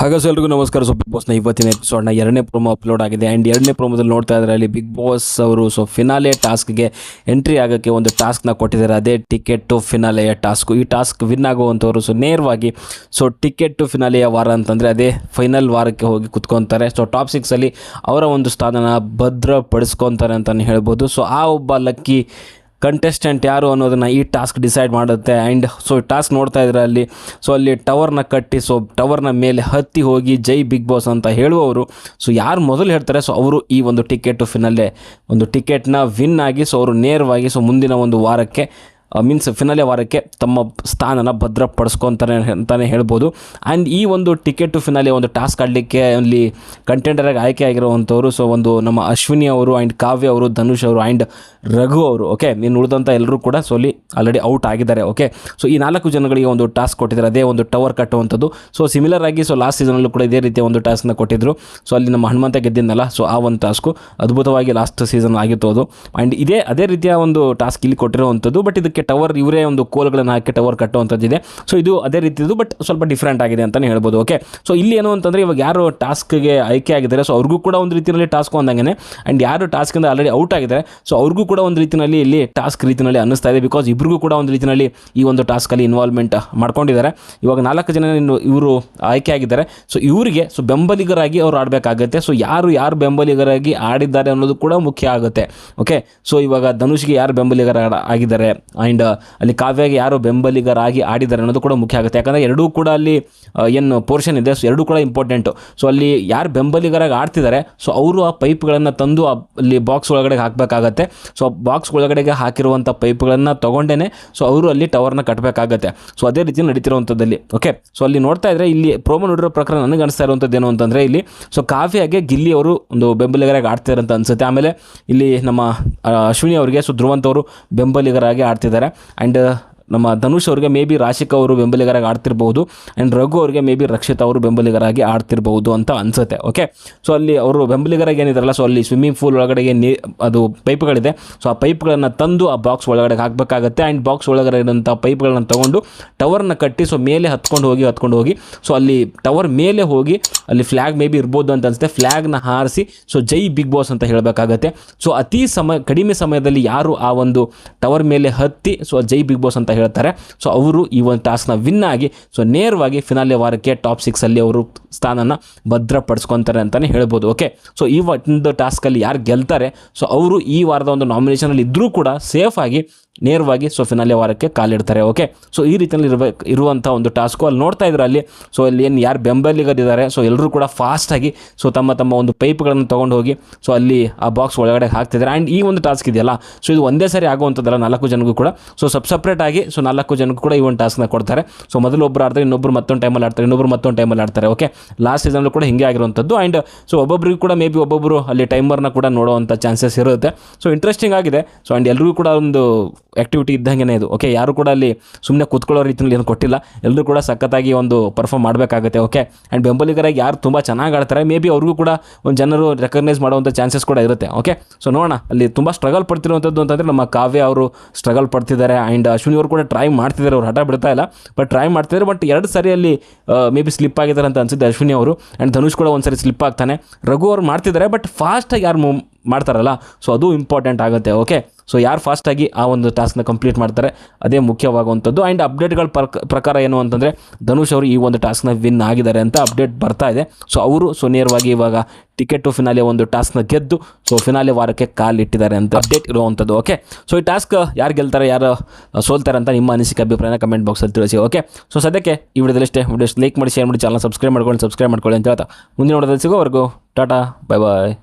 ಹಾಗಾದ್ರೆ ಎಲ್ರಿಗೂ ನಮಸ್ಕಾರ. ಸೊ ಬಿಗ್ ಬಾಸ್ನ ಇವತ್ತಿನ ಎಪಿಸೋಡ್ನ ಎರಡನೇ ಪ್ರೋಮೋ ಅಪ್ಲೋಡ್ ಆಗಿದೆ. ಆ್ಯಂಡ್ ಎರಡನೇ ಪ್ರೋಮೋದಲ್ಲಿ ನೋಡ್ತಾ ಇದ್ದಾರೆ ಅಲ್ಲಿ ಬಿಗ್ ಬಾಸ್ ಅವರು ಸೊ ಫಿನಾಲೆ ಟಾಸ್ಕ್ಗೆ ಎಂಟ್ರಿ ಆಗೋಕ್ಕೆ ಒಂದು ಟಾಸ್ಕ್ನ ಕೊಟ್ಟಿದ್ದಾರೆ. ಅದೇ ಟಿಕೆಟ್ ಟು ಫಿನಾಲೆಯ ಟಾಸ್ಕು ಈ ಟಾಸ್ಕ್ ವಿನ್ ಆಗುವಂಥವ್ರು ಸೊ ನೇರವಾಗಿ ಸೊ ಟಿಕೆಟ್ ಟು ಫಿನಾಲೆಯ ವಾರ ಅಂತಂದರೆ ಅದೇ ಫೈನಲ್ ವಾರಕ್ಕೆ ಹೋಗಿ ಕುತ್ಕೊತಾರೆ. ಸೊ ಟಾಪ್ ಸಿಕ್ಸಲ್ಲಿ ಅವರ ಒಂದು ಸ್ಥಾನನ ಭದ್ರಪಡಿಸ್ಕೊತಾರೆ ಅಂತಲೇ ಹೇಳ್ಬೋದು. ಸೊ ಆ ಒಬ್ಬ ಲಕ್ಕಿ ಕಂಟೆಸ್ಟೆಂಟ್ ಯಾರು ಅನ್ನೋದನ್ನು ಈ ಟಾಸ್ಕ್ ಡಿಸೈಡ್ ಮಾಡುತ್ತೆ. ಆ್ಯಂಡ್ ಸೊ ಟಾಸ್ಕ್ ನೋಡ್ತಾ ಇದ್ರೆ ಅಲ್ಲಿ ಸೊ ಅಲ್ಲಿ ಟವರ್ನ ಕಟ್ಟಿ ಸೊ ಟವರ್ನ ಮೇಲೆ ಹತ್ತಿ ಹೋಗಿ ಜೈ ಬಿಗ್ ಬಾಸ್ ಅಂತ ಹೇಳುವವರು. ಸೊ ಯಾರು ಮೊದಲು ಹೇಳ್ತಾರೆ ಸೊ ಅವರು ಈ ಒಂದು ಟಿಕೆಟು ಫಿನಲ್ಲೇ ಒಂದು ಟಿಕೆಟ್ನ ವಿನ್ ಆಗಿ ಸೊ ಅವರು ನೇರವಾಗಿ ಸೊ ಮುಂದಿನ ಒಂದು ವಾರಕ್ಕೆ ಮೀನ್ಸ್ ಫಿನಾಲೆ ವಾರಕ್ಕೆ ತಮ್ಮ ಸ್ಥಾನನ ಭದ್ರಪಡಿಸ್ಕೊತಾರೆ ಅಂತಲೇ ಹೇಳ್ಬೋದು. ಆ್ಯಂಡ್ ಈ ಒಂದು ಟಿಕೆಟ್ ಟು ಫಿನಾಲೆ ಒಂದು ಟಾಸ್ಕ್ ಆಡಲಿಕ್ಕೆ ಅಲ್ಲಿ ಕಂಟೆಂಡರಾಗಿ ಆಯ್ಕೆ ಆಗಿರುವಂಥವ್ರು ಸೊ ಒಂದು ನಮ್ಮ ಅಶ್ವಿನಿ ಅವರು ಆ್ಯಂಡ್ ಕಾವ್ಯ ಅವರು, ಧನುಷ್ ಅವರು ಆ್ಯಂಡ್ ರಘು ಅವರು ಓಕೆ ನೀನು ಉಳಿದಂಥ ಎಲ್ಲರೂ ಕೂಡ ಸೊ ಅಲ್ಲಿ ಆಲ್ರೆಡಿ ಔಟ್ ಆಗಿದ್ದಾರೆ ಓಕೆ ಸೊ ಈ ನಾಲ್ಕು ಜನಗಳಿಗೆ ಒಂದು ಟಾಸ್ಕ್ ಕೊಟ್ಟಿದ್ದಾರೆ, ಅದೇ ಒಂದು ಟವರ್ ಕಟ್ಟುವಂಥದ್ದು. ಸೊ ಸಿಮಿಲರ್ ಆಗಿ ಸೊ ಲಾಸ್ಟ್ ಸೀಸನಲ್ಲೂ ಕೂಡ ಇದೇ ರೀತಿಯ ಒಂದು ಟಾಸ್ಕ್ನ ಕೊಟ್ಟಿದ್ದರು ಸೊ ಅಲ್ಲಿ ನಮ್ಮ ಹನುಮಂತ ಗೆದ್ದಿದ್ದಲ್ಲ ಸೊ ಆ ಒಂದು ಟಾಸ್ಕು ಅದ್ಭುತವಾಗಿ ಲಾಸ್ಟ್ ಸೀಸನ್ ಆಗಿತ್ತು ಅದು. ಆ್ಯಂಡ್ ಇದೇ, ಅದೇ ರೀತಿಯ ಒಂದು ಟಾಸ್ಕ್ ಇಲ್ಲಿ ಕೊಟ್ಟಿರುವಂಥದ್ದು ಬಟ್ ಇದಕ್ಕೆ ಟವರ್ ಇವರೇ ಒಂದು ಕೋಲ್ಗಳನ್ನು ಹಾಕಿ ಟವರ್ ಕಟ್ಟುವಂಥದ್ದಿದೆ. ಸೊ ಇದು ಅದೇ ರೀತಿಯದು ಬಟ್ ಸ್ವಲ್ಪ ಡಿಫ್ರೆಂಟ್ ಆಗಿದೆ ಅಂತಲೇ ಹೇಳ್ಬೋದು ಓಕೆ ಸೊ ಇಲ್ಲಿ ಏನು ಅಂತಂದರೆ, ಇವಾಗ ಯಾರು ಟಾಸ್ಕ್ಗೆ ಆಯ್ಕೆ ಆಗಿದ್ದಾರೆ ಸೊ ಅವ್ರಿಗೂ ಕೂಡ ಒಂದು ರೀತಿಯಲ್ಲಿ ಟಾಸ್ಕ್ ಅಂದಂಗೆ ಆ್ಯಂಡ್ ಯಾರು ಟಾಸ್ಕಿಂದ ಆಲ್ರೆಡಿ ಔಟ್ ಆಗಿದ್ದಾರೆ ಸೊ ಅವ್ರಿಗೂ ಕೂಡ ಒಂದು ರೀತಿಯಲ್ಲಿ ಇಲ್ಲಿ ಟಾಸ್ಕ್ ರೀತಿಯಲ್ಲಿ ಅನ್ನಿಸ್ತಾ ಇದೆ ಬಿಕಾಸ್ ಇಬ್ರಿಗೂ ಕೂಡ ಒಂದು ರೀತಿಯಲ್ಲಿ ಈ ಒಂದು ಟಾಸ್ಕಲ್ಲಿ ಇನ್ವಾಲ್ವ್ಮೆಂಟ್ ಮಾಡ್ಕೊಂಡಿದ್ದಾರೆ. ಇವಾಗ ನಾಲ್ಕು ಜನ ಇವರು ಆಯ್ಕೆ ಆಗಿದ್ದಾರೆ ಸೊ ಇವರಿಗೆ ಸೊ ಬೆಂಬಲಿಗರಾಗಿ ಅವ್ರು ಆಡಬೇಕಾಗತ್ತೆ ಸೊ ಯಾರು ಯಾರು ಬೆಂಬಲಿಗರಾಗಿ ಆಡಿದ್ದಾರೆ ಅನ್ನೋದು ಕೂಡ ಮುಖ್ಯ ಆಗುತ್ತೆ ಓಕೆ ಸೊ ಇವಾಗ ಧನುಷ್ಗೆ ಯಾರು ಬೆಂಬಲಿಗರ ಆಗಿದ್ದಾರೆ ಆ್ಯಂಡ್ ಅಲ್ಲಿ ಕಾವ್ಯಗೆ ಯಾರು ಬೆಂಬಲಿಗರಾಗಿ ಆಡಿದ್ದಾರೆ ಅನ್ನೋದು ಕೂಡ ಮುಖ್ಯ ಆಗುತ್ತೆ. ಯಾಕಂದರೆ ಎರಡೂ ಕೂಡ ಅಲ್ಲಿ ಆ, ಏನು ಪೋರ್ಷನ್ ಇದೆ ಸೊ ಎರಡೂ ಕೂಡ ಇಂಪಾರ್ಟೆಂಟು ಸೊ ಅಲ್ಲಿ ಯಾರು ಬೆಂಬಲಿಗರಾಗಿ ಆಡ್ತಿದ್ದಾರೆ ಸೊ ಅವರು ಆ ಪೈಪ್ಗಳನ್ನು ತಂದು ಅಲ್ಲಿ ಬಾಕ್ಸ್ ಒಳಗಡೆ ಹಾಕಬೇಕಾಗತ್ತೆ. ಸೊ ಬಾಕ್ಸ್ ಒಳಗಡೆಗೆ ಹಾಕಿರುವಂಥ ಪೈಪ್ಗಳನ್ನು ತೊಗೊಂಡೇ ಸೊ ಅವರು ಅಲ್ಲಿ ಟವರ್ನ ಕಟ್ಟಬೇಕಾಗತ್ತೆ ಸೊ ಅದೇ ರೀತಿ ನಡೀತಿರುವಂಥದ್ದಲ್ಲಿ ಓಕೆ ಸೊ ಅಲ್ಲಿ ನೋಡ್ತಾ ಇದ್ರೆ ಇಲ್ಲಿ ಪ್ರೋಮೋ ನೋಡಿರೋ ಪ್ರಕಾರ ನನಗೆ ಅನಿಸ್ತಾ ಇರುವಂಥದ್ದು ಏನು ಅಂತಂದರೆ ಇಲ್ಲಿ ಸೊ ಕಾವ್ಯಗೆ ಗಿಲ್ಲಿ ಅವರು ಒಂದು ಬೆಂಬಲಿಗರಾಗಿ ಆಡ್ತಿದ್ದಾರೆ ಅಂತ ಅನ್ಸುತ್ತೆ. ಆಮೇಲೆ ಇಲ್ಲಿ ನಮ್ಮ ಅಶ್ವಿನಿ ಅವರಿಗೆ ಸೊ ಧ್ರುವಂತವರು ಬೆಂಬಲಿಗರಾಗಿ ಆಡ್ತಿದ್ದಾರೆ. ಆ್ಯಂಡ್ ನಮ್ಮ ಧನುಷ್ ಅವರಿಗೆ ಮೇ ಬಿ ರಾಶಿಕ್ ಅವರು ಬೆಂಬಲಿಗರಾಗಿ ಆಡ್ತಿರ್ಬೋದು ಆ್ಯಂಡ್ ರಘು ಅವರಿಗೆ ಮೇ ಬಿ ರಕ್ಷಿತ್ ಅವರು ಬೆಂಬಲಿಗರಾಗಿ ಆಡ್ತಿರ್ಬೋದು ಅಂತ ಅನ್ಸುತ್ತೆ ಓಕೆ ಸೊ ಅಲ್ಲಿ ಅವರು ಬೆಂಬಲಿಗರಾಗಿ ಏನಿದಾರಲ್ಲ ಸೊ ಅಲ್ಲಿ ಸ್ವಿಮ್ಮಿಂಗ್ ಪೂಲ್ ಒಳಗಡೆಗೆ ನೀ, ಅದು ಪೈಪ್ಗಳಿದೆ. ಸೊ ಆ ಪೈಪ್ಗಳನ್ನು ತಂದು ಆ ಬಾಕ್ಸ್ ಒಳಗಡೆ ಹಾಕಬೇಕಾಗತ್ತೆ ಆ್ಯಂಡ್ ಬಾಕ್ಸ್ ಒಳಗಡೆ ಇರೋಂಥ ಪೈಪ್ಗಳನ್ನು ತೊಗೊಂಡು ಟವರ್ನ ಕಟ್ಟಿ ಸೊ ಮೇಲೆ ಹತ್ಕೊಂಡು ಹೋಗಿ ಹತ್ಕೊಂಡು ಹೋಗಿ ಸೊ ಅಲ್ಲಿ ಟವರ್ ಮೇಲೆ ಹೋಗಿ, ಅಲ್ಲಿ ಫ್ಲ್ಯಾಗ್ ಮೇ ಬಿ ಇರ್ಬೋದು ಅಂತ ಅನಿಸುತ್ತೆ. ಫ್ಲ್ಯಾಗ್ನ ಹಾರಿಸಿ ಸೊ ಜೈ ಬಿಗ್ ಬಾಸ್ ಅಂತ ಹೇಳಬೇಕಾಗತ್ತೆ. ಸೊ ಅತಿ ಸಮಯ ಕಡಿಮೆ ಸಮಯದಲ್ಲಿ ಯಾರು ಆ ಒಂದು ಟವರ್ ಮೇಲೆ ಹತ್ತಿ ಸೊ ಜೈ ಬಿಗ್ ಬಾಸ್ ಅಂತ ಹೇಳ್ತಾರೆ. ಸೊ ಅವರು ಈ ಒಂದು ಟಾಸ್ಕ್ನ ವಿನ್ ಆಗಿ ಸೊ ನೇರವಾಗಿ ಫಿನಾಲೆ ವಾರಕ್ಕೆ ಟಾಪ್ ಸಿಕ್ಸಲ್ಲಿ ಅವರು ಸ್ಥಾನನ ಭದ್ರಪಡಿಸ್ಕೊತಾರೆ ಅಂತಲೇ ಹೇಳ್ಬೋದು. ಓಕೆ ಸೊ ಈ ಒಂದು ಟಾಸ್ಕಲ್ಲಿ ಯಾರು ಗೆಲ್ತಾರೆ? ಸೊ ಅವರು ಈ ವಾರದ ಒಂದು ನಾಮಿನೇಷನಲ್ಲಿ ಇದ್ದರೂ ಕೂಡ ಸೇಫ್ ಆಗಿ ನೇರವಾಗಿ ಸೊ ಫಿನಾಲೆ ವಾರಕ್ಕೆ ಕಾಲಿಡ್ತಾರೆ ಓಕೆ ಸೊ ಈ ರೀತಿಯಲ್ಲಿ ಇರಬೇಕು ಇರುವಂಥ ಒಂದು ಟಾಸ್ಕು ಅಲ್ಲಿ ನೋಡ್ತಾ ಇದ್ರೆ ಅಲ್ಲಿ ಸೊ ಅಲ್ಲಿ ಏನು ಯಾರು ಬೆಂಬಲಿಗರಿದ್ದಾರೆ ಸೊ ಎಲ್ಲರೂ ಕೂಡ ಫಾಸ್ಟಾಗಿ ಸೊ ತಮ್ಮ ತಮ್ಮ ಒಂದು ಪೈಪ್ಗಳನ್ನು ತೊಗೊಂಡು ಹೋಗಿ ಸೊ ಅಲ್ಲಿ ಆ ಬಾಕ್ಸ್ ಒಳಗಡೆ ಹಾಕ್ತಿದ್ದಾರೆ. ಆ್ಯಂಡ್ ಈ ಒಂದು ಟಾಸ್ಕ್ ಇದೆಯಲ್ಲ ಸೊ ಇದು ಒಂದೇ ಸಾರಿ ಆಗುವಂಥದ್ದಲ್ಲ ನಾಲ್ಕು ಜನಗೂ ಕೂಡ. ಸೊ ಸಬ್ ಸಪ್ರೇಟ್ ಆಗಿ ಸೊ ನಾಲ್ಕು ಜನಕ್ಕೂ ಕೂಡ ಈ ಒಂದು ಟಾಸ್ಕ್ನ ಕೊಡ್ತಾರೆ. ಸೊ ಮೊದಲು ಒಬ್ಬರು ಆಡ್ತಾರೆ ಇನ್ನೊಬ್ಬರು ಮತ್ತೊಂದು ಟೈಮಲ್ಲಿ ಆಡ್ತಾರೆ ಇನ್ನೊಬ್ಬರು ಮತ್ತೊಂದು ಟೈಮಲ್ಲಿ ಆಡ್ತಾರೆ ಓಕೆ ಲಾಸ್ಟ್ ಸೀಸನ್ಲ್ಲೂ ಕೂಡ ಹಿಂಗೆ ಆಗಿರುವಂಥದ್ದು. ಆ್ಯಂಡ್ ಸೊ ಒಬ್ಬೊಬ್ಬರಿಗೂ ಕೂಡ ಮೇ ಬಿ ಒಬ್ಬೊಬ್ಬರು ಅಲ್ಲಿ ಟೈಮರ್ನ ಕೂಡ ನೋಡುವಂಥ ಚಾನ್ಸಸ್ ಇರುತ್ತೆ. ಸೊ ಇಂಟ್ರೆಸ್ಟಿಂಗ್ ಆಗಿದೆ. ಸೊ ಆ್ಯಂಡ್ ಎಲ್ಲರಿಗೂ ಕೂಡ ಒಂದು ಆ್ಯಕ್ಟಿವಿಟಿ ಇದ್ದಂಗೆ ಇದು. ಓಕೆ ಯಾರು ಕೂಡ ಅಲ್ಲಿ ಸುಮ್ಮನೆ ಕೂತ್ಕೊಳ್ಳೋ ರೀತಿಯಲ್ಲಿ ಏನು ಕೊಟ್ಟಿಲ್ಲ. ಎಲ್ಲರೂ ಕೂಡ ಸಖತ್ತಾಗಿ ಒಂದು ಪರ್ಫಾರ್ಮ್ ಮಾಡಬೇಕಾಗುತ್ತೆ ಓಕೆ ಆ್ಯಂಡ್ ಬೆಂಬಲಿಗರಾಗಿ ಯಾರು ತುಂಬ ಚೆನ್ನಾಗಿ ಆಡ್ತಾರೆ. ಮೇ ಬಿ ಅವ್ರಿಗೂ ಕೂಡ ಒಂದು ಜನರು ರೆಕಗ್ನೈಸ್ ಮಾಡುವಂಥ ಚಾನ್ಸಸ್ ಕೂಡ ಇರುತ್ತೆ ಓಕೆ ಸೊ ನೋಡೋಣ. ಅಲ್ಲಿ ತುಂಬ ಸ್ಟ್ರಗಲ್ ಪಡ್ತಿರುವಂಥದ್ದು ಅಂತಂದರೆ ನಮ್ಮ ಕಾವ್ಯ ಅವರು ಸ್ಟ್ರಗಲ್ ಪಡ್ತಿದ್ದಾರೆ. ಆ್ಯಂಡ್ ಅಶ್ವಿನಿ ಅವರು ಕೂಡ ಟ್ರೈ ಮಾಡ್ತಿದ್ದಾರೆ. ಅವ್ರು ಹಠ ಬಿಡ್ತಾ ಇಲ್ಲ ಬಟ್ ಟ್ರೈ ಮಾಡ್ತಿದ್ದಾರೆ. ಬಟ್ ಎರಡು ಸಾರಿ ಅಲ್ಲಿ ಮೇ ಬಿ ಸ್ಲಿಪ್ ಆಗಿದ್ದಾರೆ ಅಂತ ಅನ್ಸುತ್ತೆ ಅಶ್ವಿನಿ ಅವರು. ಆ್ಯಂಡ್ ಧನುಷ್ ಕೂಡ ಒಂದು ಸರಿ ಸ್ಲಿಪ್ ಆಗ್ತಾನೆ. ರಘು ಅವ್ರು ಮಾಡ್ತಿದ್ದಾರೆ ಬಟ್ ಫಾಸ್ಟಾಗಿ ಯಾರು ಮಾಡ್ತಾರಲ್ಲ ಸೊ ಅದು ಇಂಪಾರ್ಟೆಂಟ್ ಆಗುತ್ತೆ ಓಕೆ ಸೊ ಯಾರು ಫಾಸ್ಟಾಗಿ ಆ ಒಂದು ಟಾಸ್ಕ್ನ ಕಂಪ್ಲೀಟ್ ಮಾಡ್ತಾರೆ, ಅದೇ ಮುಖ್ಯವಾಗುವಂಥದ್ದು. ಆ್ಯಂಡ್ ಅಪ್ಡೇಟ್ಗಳ ಪ್ರಕ, ಪ್ರಕಾರ ಏನು ಅಂತಂದರೆ, ಧನುಷ್ ಅವರು ಈ ಒಂದು ಟಾಸ್ಕ್ನ ವಿನ್ ಆಗಿದ್ದಾರೆ ಅಂತ ಅಪ್ಡೇಟ್ ಬರ್ತಾ ಇದೆ. ಸೊ ಅವರು ಸೊ ನೇರವಾಗಿ ಇವಾಗ ಟಿಕೆಟ್ ಟು ಫಿನಾಲೆ ಒಂದು ಟಾಸ್ಕ್ನ ಗೆದ್ದು ಸೊ ಫಿನಾಲೆ ವಾರಕ್ಕೆ ಕಾಲಿಟ್ಟಿದ್ದಾರೆ ಅಂತ ಅಪ್ಡೇಟ್ ಇರುವಂಥದ್ದು ಓಕೆ ಸೊ ಈ ಟಾಸ್ಕ್ ಯಾರು ಗೆಲ್ತಾರೆ, ಯಾರು ಸೋಲ್ತಾರೆ ಅಂತ ನಿಮ್ಮ ಅನಿಸಿಕೆ, ಅಭಿಪ್ರಾಯನ ಕಮೆಂಟ್ ಬಾಕ್ಸಲ್ಲಿ ತಿಳಿಸಿ ಓಕೆ ಸೊ ಸದ್ಯಕ್ಕೆ ಈ ವಿಡಿಯೋದಲ್ಲಿ ಇಷ್ಟೇ ವಿಡಿಯೋಸ್ ಲೈಕ್ ಮಾಡಿ ಶೇರ್ ಮಾಡಿ ಚಾನಲ್ ಸಬ್ಸ್ಕ್ರೈಬ್ ಮಾಡ್ಕೊಳ್ಳಿ ಸಬ್ಸ್ಕ್ರೈಬ್ ಮಾಡ್ಕೊಳ್ಳಿ ಅಂತ ಹೇಳ್ತಾ. ಮುಂದಿನ ವಿಡಿಯೋದಲ್ಲಿ ಸಿಗೋವರೆಗೂ ಟಾಟಾ ಬೈ ಬಾಯ್